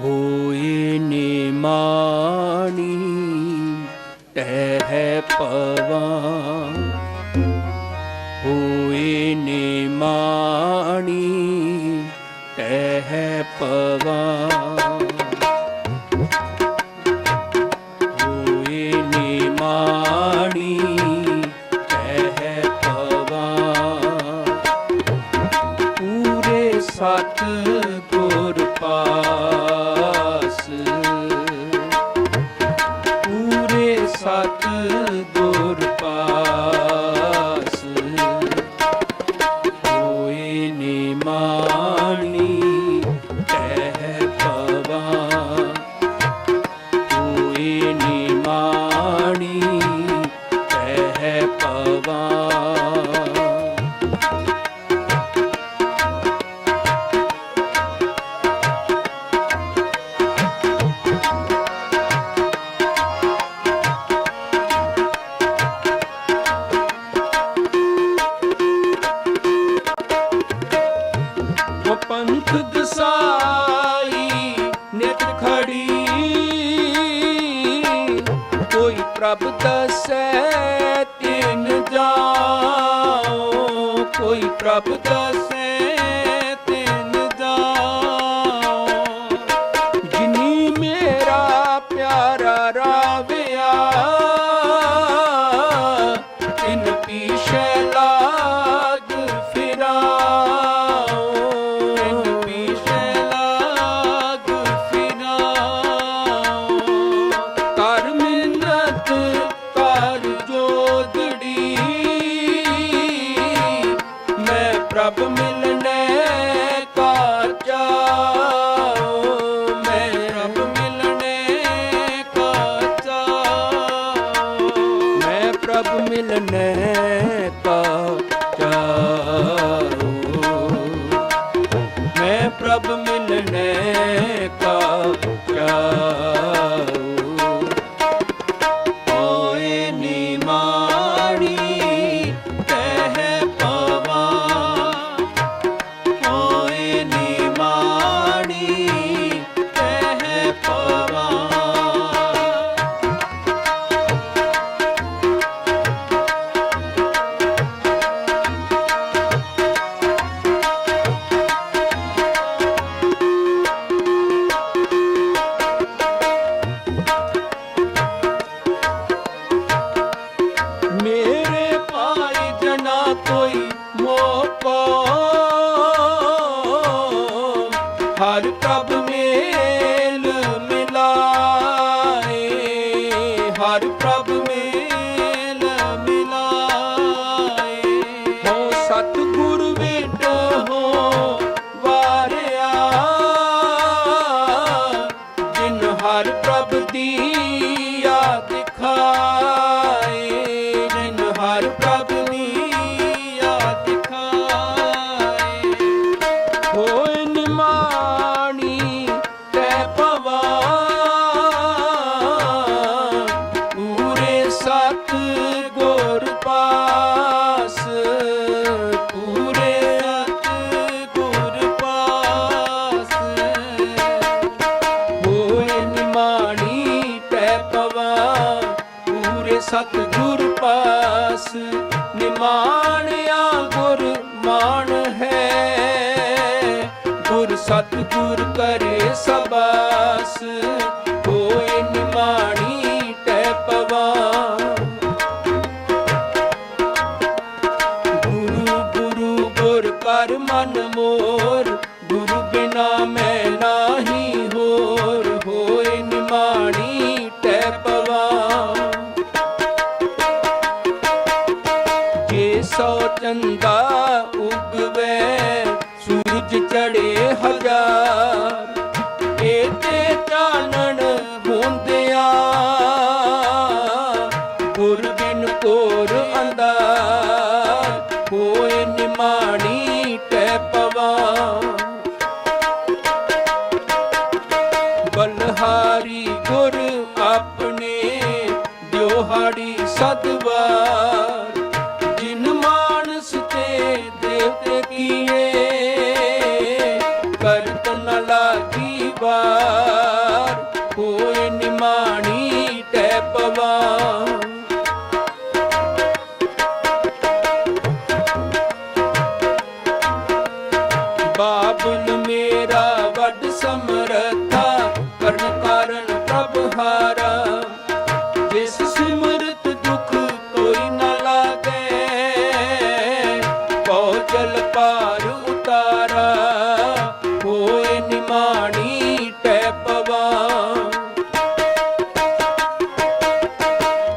ਹੋਏ ਨਿਮਾਣੀ ਟਹਿ ਪਵਾ ਹੋਏ ਨਿਮਾਣੀ ਟਹਿ ਪਵਾ ਹੋਏ ਨਿਮਾਣੀ ਟਹਿ ਪਵਾ ਪੂਰੇ ਸਤ ਹੈ ਪਵਾ ਪ੍ਰਭ ਦਸੈ ਤਿਨ ਜਾਓ ਕੋਈ ਪ੍ਰਭ ਦਸੈ। ਹਰ ਸਤਿਗੁਰ ਕਰੇ ਸਬਾਸ, ਹੋਏ ਨਿਮਾਣੀ ਟੈ ਪਵਾ ਗੁਰੂ ਗੁਰੂ ਗੁਰ ਕਰ ਮਨ ਮੋਰ, ਗੁਰੂ ਬਿਨਾ ਮੈਂ ਨਾਹੀ ਹੋਰ, ਹੋਏ ਨਿਮਾਣੀ ਟੈ ਪਵਾ ਜੇ ਸੋ ਚੰਦਾ ਉਗਵੇ, ਸੂਰਜ ਚੜੇ ਹਜ਼ਾਰ ਇਹ ਚਾਨਣ ਹੁੰਦਿਆ ਗੁਰ ਬਿਨ ਕੋਰ ਅੰਦਾਰ ਹੋਏ ਨਿਮਾਣੀ ਟੈ ਪਵਾ ਬਲਹਾਰੀ ਗੁਰ ਆਪਣੇ ਦਿਓਹਾੜੀ ਸਦਵਾਰ ਸਮਰਥਾ ਕਰਨ ਕਾਰਨ ਪ੍ਰਭ ਹਾਰਾ। ਜਿਸ ਸਿਮਰਤ ਦੁਖ ਕੋਈ ਨਾ ਲਾਗੇ ਕੋ ਜਲ ਪਾਰ ਉਤਾਰਾ। ਹੋਏ ਨਿਮਾਣੀ ਟੈ ਪਵਾ।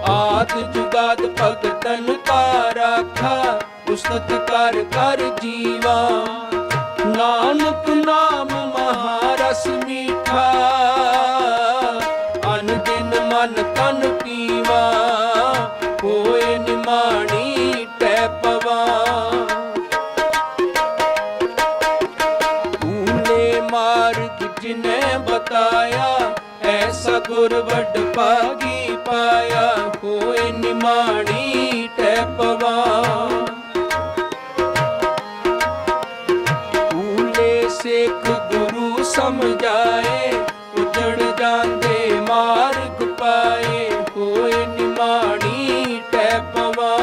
ਆਦ ਜੁਗਾਦ ਭਗਤਨ ਕਾ ਰਾਖਾ, ਉਸਤਤ ਕਰ ਕਰ ਜੀਵਾ। ਨਾਨਕ ਮਹਾਰਸ ਮੀਠਾ ਅਨ ਦਿਨ ਮਨ ਤਨ ਪੀਵਾ, ਹੋਏ ਨਿਮਾਣੀ ਟੈ ਪਵਾ। ਊਲੇ ਮਾਰਗ ਜਿਨੇ ਬਤਾਇਆ, ਐਸਾ ਗੁਰ ਵੱਡ ਭਾਗੀ ਪਾਇਆ। ਸਮਝਾਏ ਉਜੜ ਜਾਂਦੇ ਮਾਰਗ ਪਾਏ ਹੋਏ ਨਿਮਾਣੀ ਟੈ ਪਵਾ।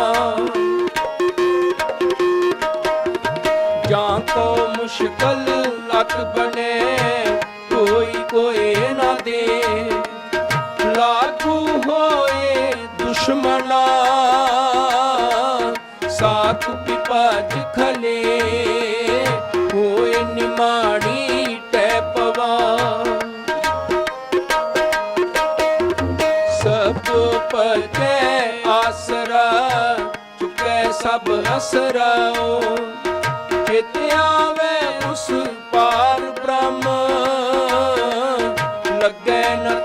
ਜਾਂ ਕੋ ਮੁਸ਼ਕਲ ਲਕ ਬਨੇ ਕੋਈ ਕੋਈ ਨਾ ਦੇ। ਲਾਗੂ ਹੋਏ ਦੁਸ਼ਮਣਾ ਸਾਖ ਪਿਪਾਜ ਸਭ ਅਸਰਾਓ ਚਿਤ ਆਵੇ ਉਸ ਪਾਰ ਬ੍ਰਹਮ ਲੱਗੇ ਨ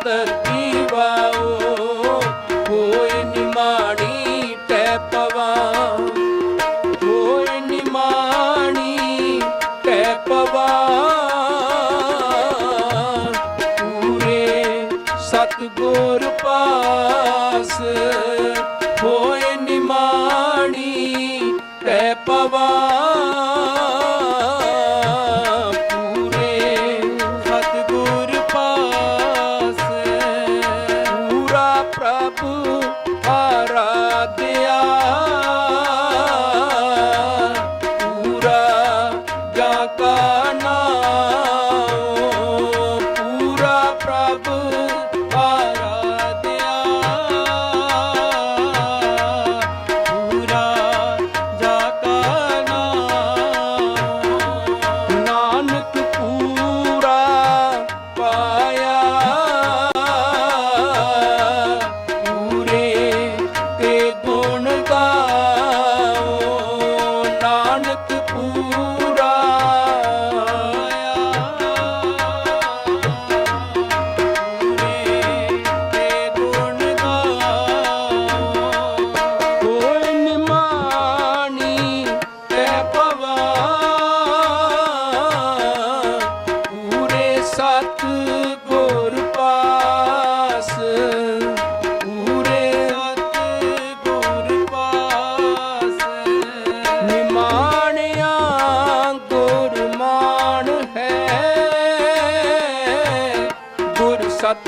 ਗੁਰ ਸਤ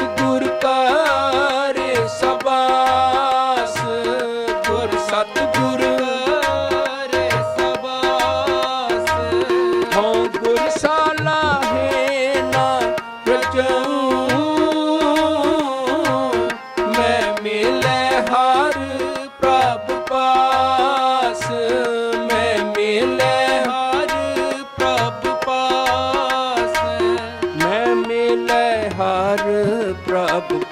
ਕਰੇ ਸਬਾਸ ਪ੍ਰਭ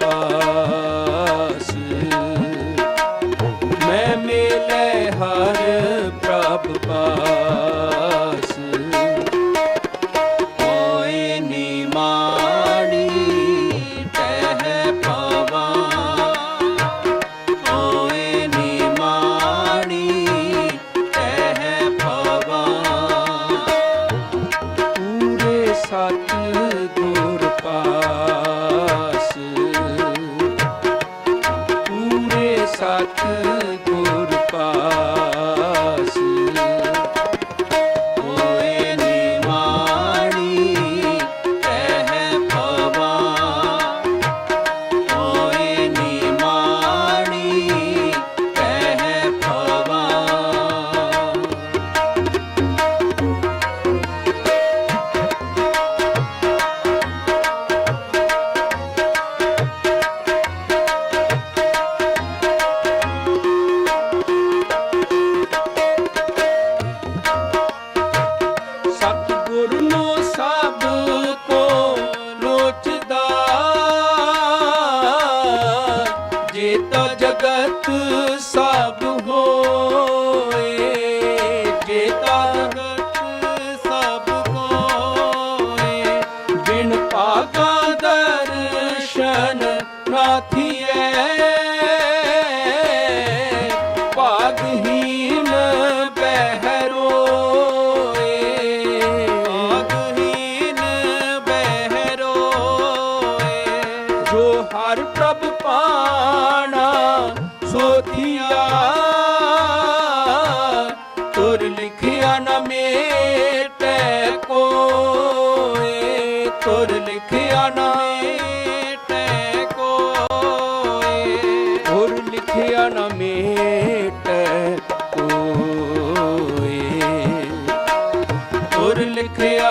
ਨਾਥ ਸਭ ਹੋਏ ਜੇਤਾ ਨਾਥ ਸਭ ਕੋਏ। ਬਿਨ ਪਾਗਾ ਦਰਸ਼ਨ ਨਾਥੀਏ ਭਾਗਹੀਨ ਬਹਿਰੋਏ। ਭਾਗਹੀਨ ਬਹਿਰੋਏ, ਜੋ ਹਰ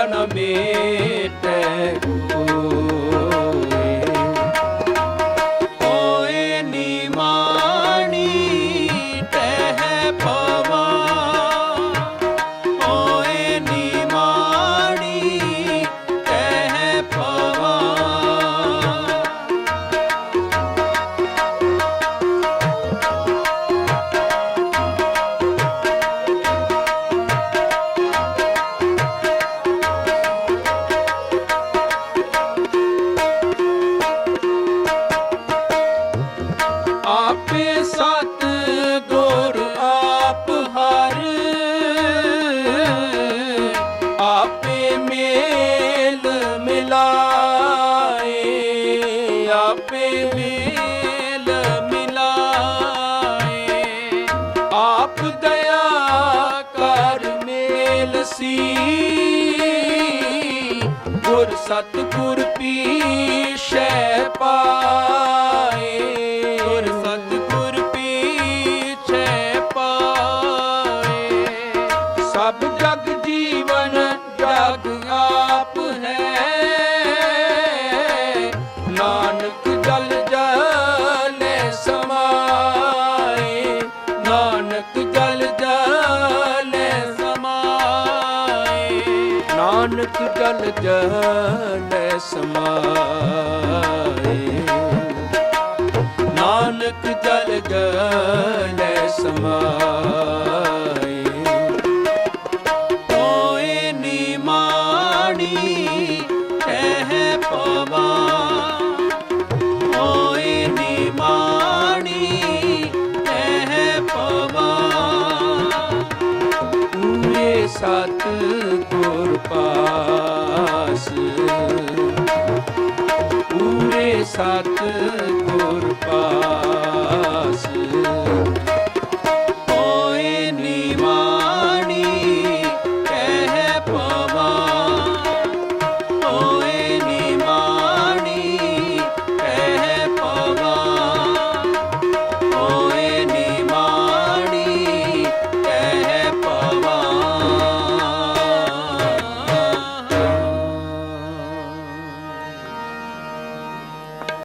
me. ਆਪੇ ਮੇਲ ਮਿਲਾਏ। ਆਪ ਦਇਆ ਕਰ ਮੇਲ ਸੀ। ਗੁਰ ਸਤਿਗੁਰ ਪੀਸ਼ੈ ਪਾਏ। ਜਲ ਜਲੇ ਸਮਾਏ। ਨਾਨਕ ਜਲ ਜਲੇ ਸਮਾਏ।